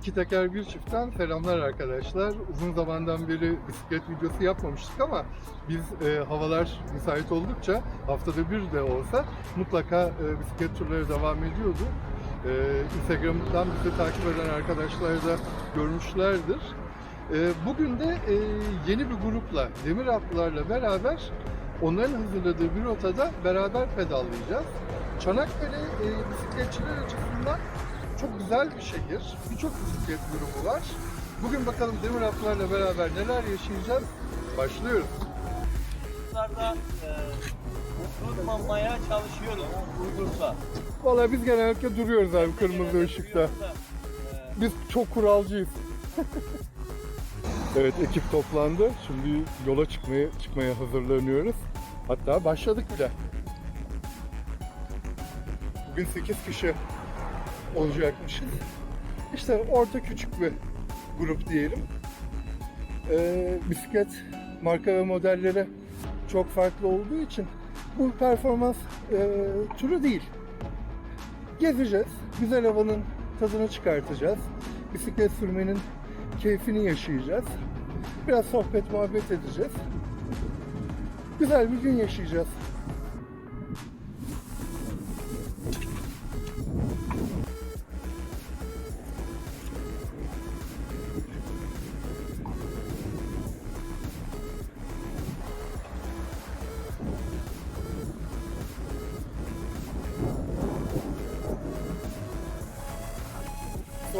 İki Teker Bir Çift'ten selamlar arkadaşlar. Uzun zamandan beri bisiklet videosu yapmamıştık ama biz e, havalar müsait oldukça haftada bir de olsa mutlaka e, bisiklet turları devam ediyordu. E, Instagram'dan bizi takip eden arkadaşlar da görmüşlerdir. E, bugün de e, yeni bir grupla, demir atlılarla beraber onların hazırladığı bir rotada beraber pedallayacağız. Çanakkale e, bisikletçiler açısından çok güzel bir şehir. Birçok bisiklet grubu var. Bugün bakalım demir atlarla beraber neler yaşayacağız. Başlıyoruz. Bunlarda e, durmamaya çalışıyoruz uydursa. Vallahi biz genellikle duruyoruz abi kırmızı ışıkta. E, Biz çok kuralcıyız. evet ekip toplandı. Şimdi yola çıkmaya çıkmaya hazırlanıyoruz. Hatta başladık bile. Bugün 8 kişi olacakmışız. İşte orta küçük bir grup diyelim. Ee, bisiklet marka ve modelleri çok farklı olduğu için bu performans e, turu değil. Gezeceğiz. Güzel havanın tadını çıkartacağız. Bisiklet sürmenin keyfini yaşayacağız. Biraz sohbet muhabbet edeceğiz. Güzel bir gün yaşayacağız.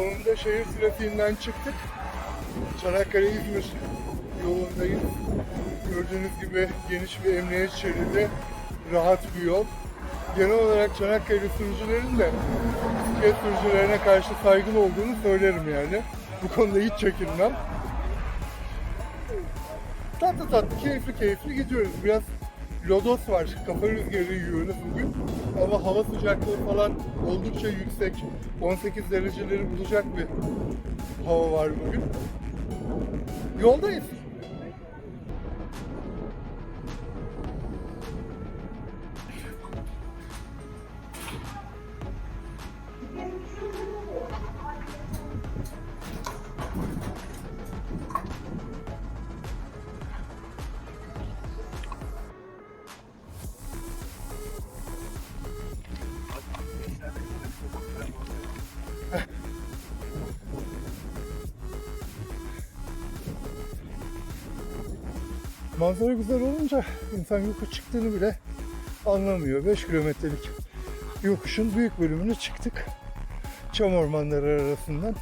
Sonunda şehir trafiğinden çıktık. Çanakkale-İzmir yolundayız. Gördüğünüz gibi geniş bir emniyet şeridi, rahat bir yol. Genel olarak Çanakkale sürücülerin de bisiklet sürücülerine karşı saygılı olduğunu söylerim yani. Bu konuda hiç çekinmem. Tatlı tatlı, keyifli keyifli gidiyoruz. Biraz lodos var, kafa rüzgarı yiyoruz bugün. Ama hava sıcaklığı falan oldukça yüksek. 18 dereceleri bulacak bir hava var bugün. Yoldayız. Manzara güzel olunca insan yokuş çıktığını bile anlamıyor. 5 kilometrelik yokuşun büyük bölümünü çıktık. Çam ormanları arasından.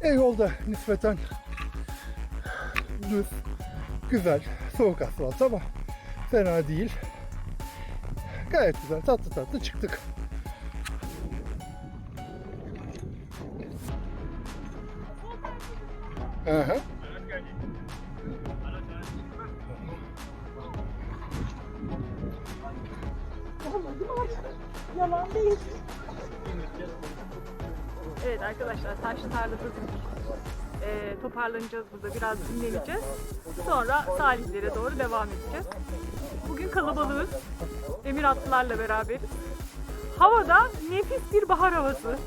E yolda nispeten düz, güzel, soğuk asfalt ama fena değil. Gayet güzel, tatlı tatlı çıktık. Yalan değil. Evet arkadaşlar taşlı tarladayız. Ee, toparlanacağız burada biraz dinleneceğiz. Sonra sahillere doğru devam edeceğiz. Bugün kalabalığız. Demir atlılarla beraberiz. Havada nefis bir bahar havası.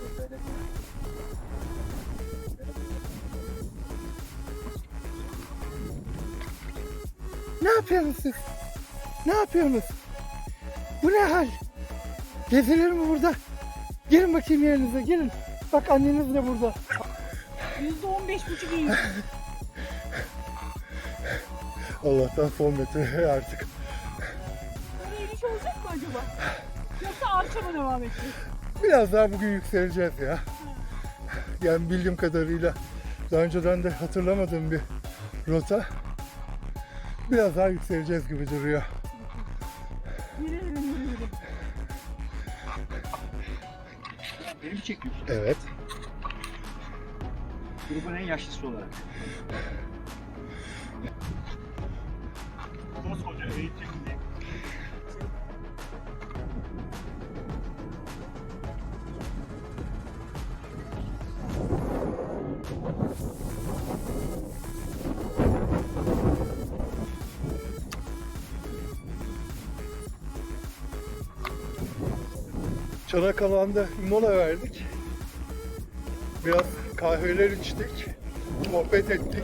Ne yapıyorsunuz siz? Ne yapıyorsunuz? Bu ne hal? Gezilir mi burada? Gelin bakayım yerinize gelin. Bak anneniz de burada. Yüzde on beş buçuk iyi. Allah'tan son metre artık. Böyle iniş olacak mı acaba? Yoksa arça mı devam edeceğiz? Biraz daha bugün yükseleceğiz ya. Yani bildiğim kadarıyla daha önceden de hatırlamadığım bir rota. Biraz daha yükseleceğiz gibi duruyor. Yürüyelim yürüyelim. Beni mi çekiyorsun? Evet. Grubun en yaşlısı olarak. Çanakkale'de bir mola verdik. Biraz kahveler içtik, sohbet ettik.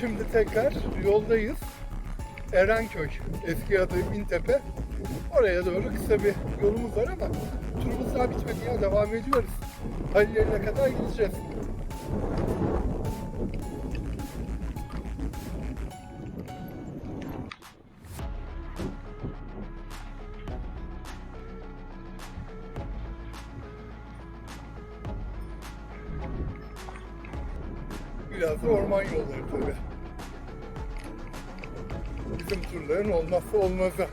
Şimdi tekrar yoldayız. Erenköy, eski adı İntepe. Oraya doğru kısa bir yolumuz var ama turumuz daha bitmedi ya, devam ediyoruz. Halillerine kadar gideceğiz. Biraz da orman yolları tabii. Bizim turların olmazsa olmazı.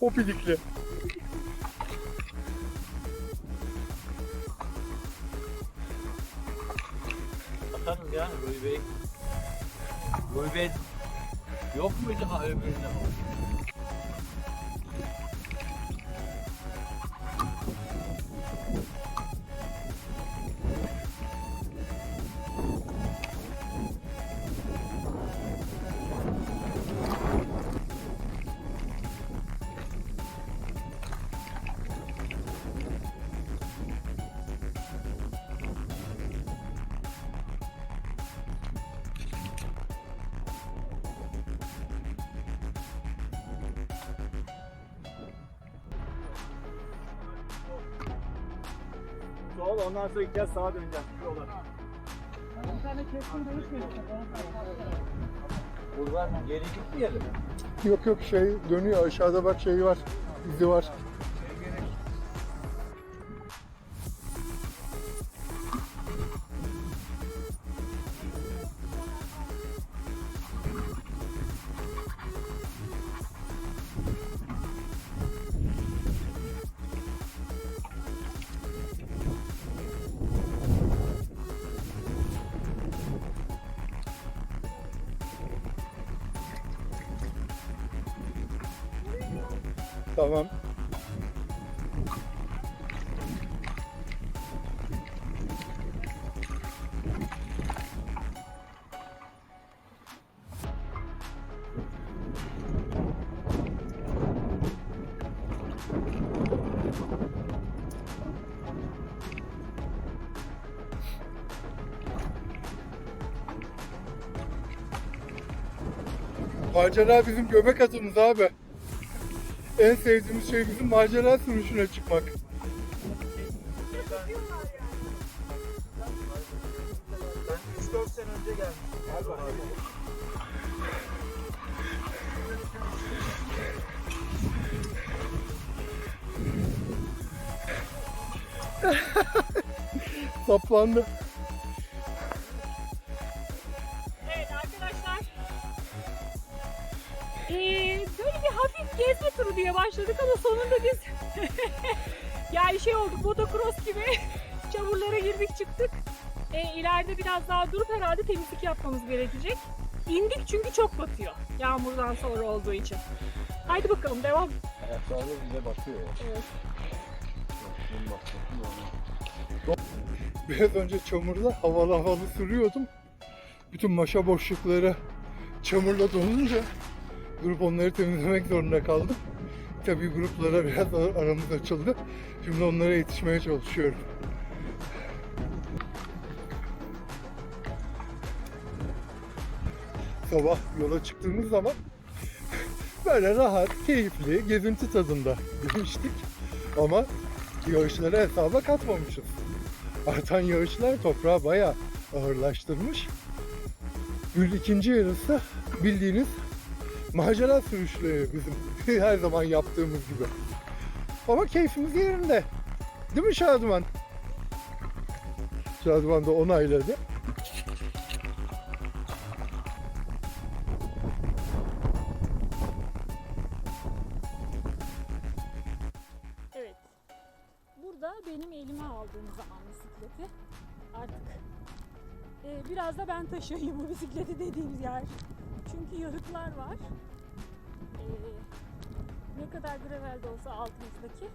Hopidikli. yok muydu ha öbüründe? Sol ondan sonra gideceğiz sağa döneceğiz. Yola. Buradan geri gitmeyelim. Yok yok şey dönüyor aşağıda bak şey var. izi var. Tamam. Macera bizim göbek atımız abi. En sevdiğimiz şey bizim macera sürüşüne çıkmak. Ben 3-4 sene önce gelmiştim. Saplandı. Evet arkadaşlar. Ee, gezme turu diye başladık ama sonunda biz yani şey olduk motocross gibi çamurlara girdik çıktık. Ee, ileride biraz daha durup herhalde temizlik yapmamız gerekecek. İndik çünkü çok batıyor yağmurdan sonra olduğu için. Haydi bakalım devam. Ayaklarla bize bakıyor ya. Evet. Biraz önce çamurda havalı havalı sürüyordum. Bütün maşa boşlukları çamurla dolunca durup onları temizlemek zorunda kaldım. Tabii gruplara biraz ar- aramız açıldı. Şimdi onlara yetişmeye çalışıyorum. Sabah yola çıktığımız zaman böyle rahat, keyifli, gezinti tadında demiştik. Ama yağışları hesaba katmamışız. Artan yağışlar toprağı bayağı ağırlaştırmış. Gül ikinci yarısı bildiğiniz macera sürüşleri bizim her zaman yaptığımız gibi. Ama keyfimiz yerinde. Değil mi Şadıman? Şadıman da onayladı. Evet. Burada benim elime aldığım zaman bisikleti artık e, biraz da ben taşıyayım bu bisikleti dediğimiz yer. Çünkü yarıklar var. Ee, ne kadar gravel de olsa altımızdaki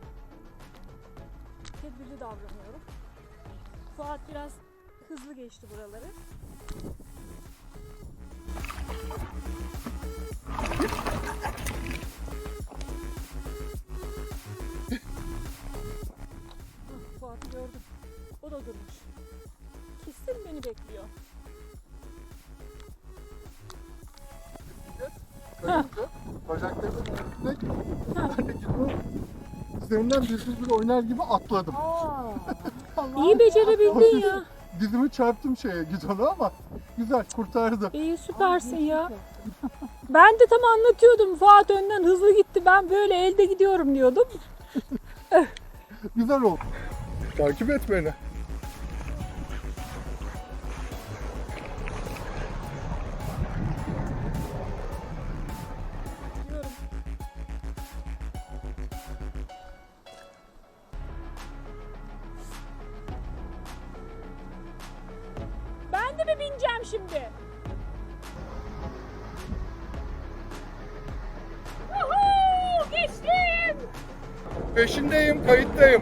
tedbirli davranıyorum. Fuat biraz hızlı geçti buraları. Ah, Fuat gördüm. O da durmuş. Kesin beni bekliyor. Üzerinden bir bir oynar gibi atladım. İyi becerebildin ya. Dizimi çarptım şeye gidona ama güzel kurtardı. İyi süpersin ya. Ben de tam anlatıyordum. Fuat önden hızlı gitti. Ben böyle elde gidiyorum diyordum. Güzel oldu. Takip et beni. Peşindeyim, kayıttayım.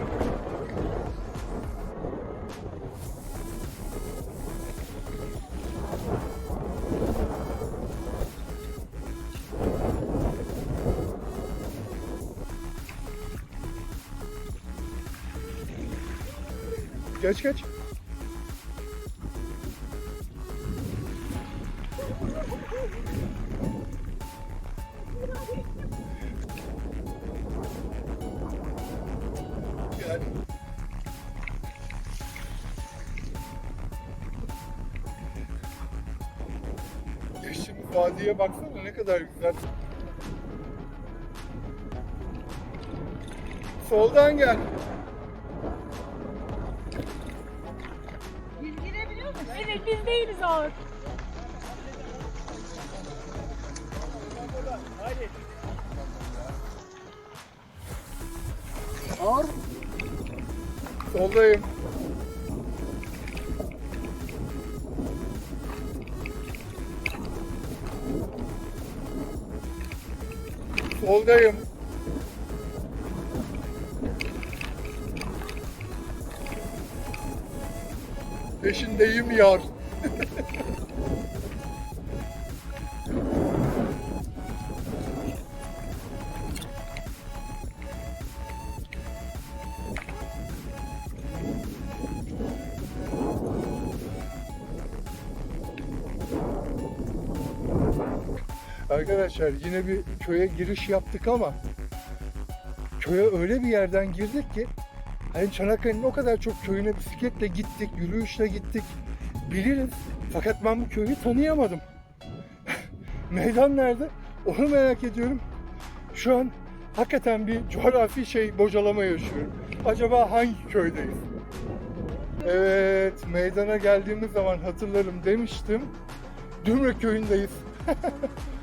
Geç geç. Vadiye baksana ne kadar güzel. Soldan gel. Evet biz değiliz ağır. Ağır. Soldayım. Soldayım. Peşindeyim yar. Arkadaşlar yine bir köye giriş yaptık ama köye öyle bir yerden girdik ki hani Çanakkale'nin o kadar çok köyüne bisikletle gittik, yürüyüşle gittik. Biliriz. Fakat ben bu köyü tanıyamadım. Meydan nerede? Onu merak ediyorum. Şu an hakikaten bir coğrafi şey bocalama yaşıyorum. Acaba hangi köydeyiz? Evet, meydana geldiğimiz zaman hatırlarım demiştim. Dümrük köyündeyiz.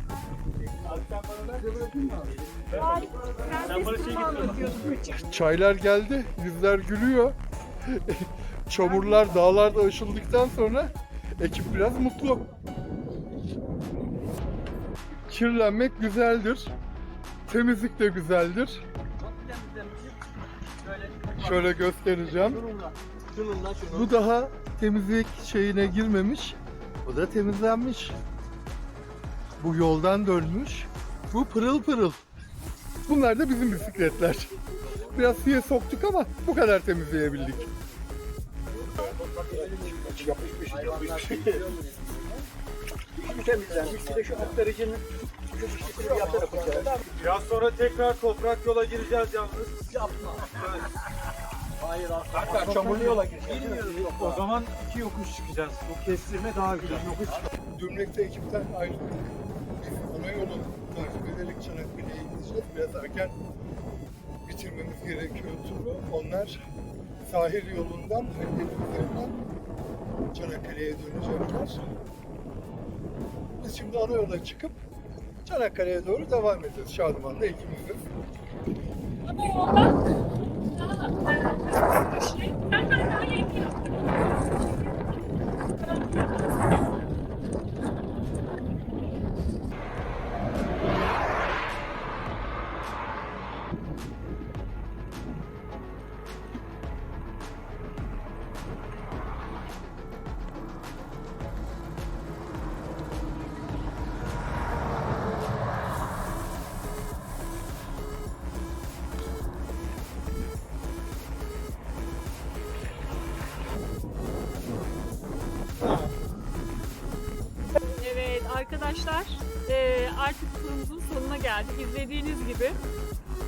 Çaylar geldi, yüzler gülüyor. Çamurlar dağlarda aşıldıktan sonra ekip biraz mutlu. Kirlenmek güzeldir. Temizlik de güzeldir. Şöyle göstereceğim. Bu daha temizlik şeyine girmemiş. Bu da temizlenmiş. Bu yoldan dönmüş. Bu pırıl pırıl. Bunlar da bizim bisikletler. Biraz suya soktuk ama bu kadar temizleyebildik. Biraz sonra tekrar toprak yola gireceğiz yalnız. Hatta çamurlu yola gireceğiz. O zaman iki yokuş çıkacağız. Bu kestirme daha güzel. Yokuş Dümrek'te ekipten ayrıldık. Ana yolu takip ederek Çanakkale'ye gideceğiz. Biraz erken bitirmemiz gerekiyor turu. Onlar sahil yolundan Halil'in üzerinden Çanakkale'ye dönecekler. Biz şimdi ana yola çıkıp Çanakkale'ye doğru devam edeceğiz. Şadıman'da ikimiziz. Ama yolda arkadaşlar. Ee, artık turumuzun sonuna geldik. İzlediğiniz gibi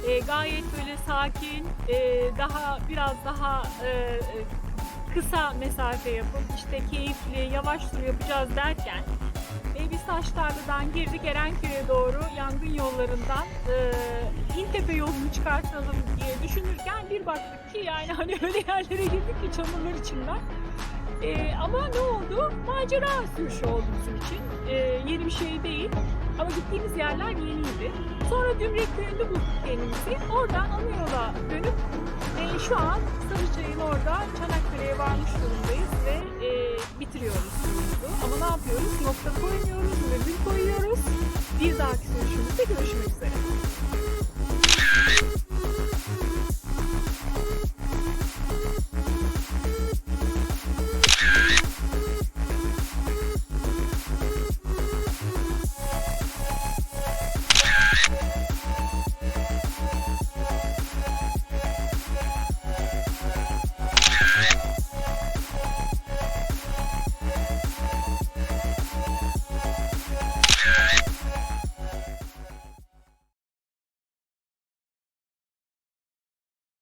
e, gayet böyle sakin, e, daha biraz daha e, e, kısa mesafe yapıp işte keyifli, yavaş tur yapacağız derken e, biz Taştarlı'dan girdik Erenköy'e doğru yangın yollarından e, İntepe yolunu çıkartalım diye düşünürken bir baktık ki yani hani öyle yerlere girdik ki çamurlar içinden. E, ama ne oldu? Macera sürüşü oldu bizim için. E, yeni bir şey değil. Ama gittiğimiz yerler yeniydi. Sonra Dümrek Köyü'nde bulduk kendimizi. Oradan ana yola dönüp e, şu an Sarıçay'ın orada Çanakkale'ye varmış durumdayız ve e, bitiriyoruz. Ama ne yapıyoruz? Nokta koymuyoruz, virgül koyuyoruz. Bir dahaki sürüşümüzde görüşmek üzere.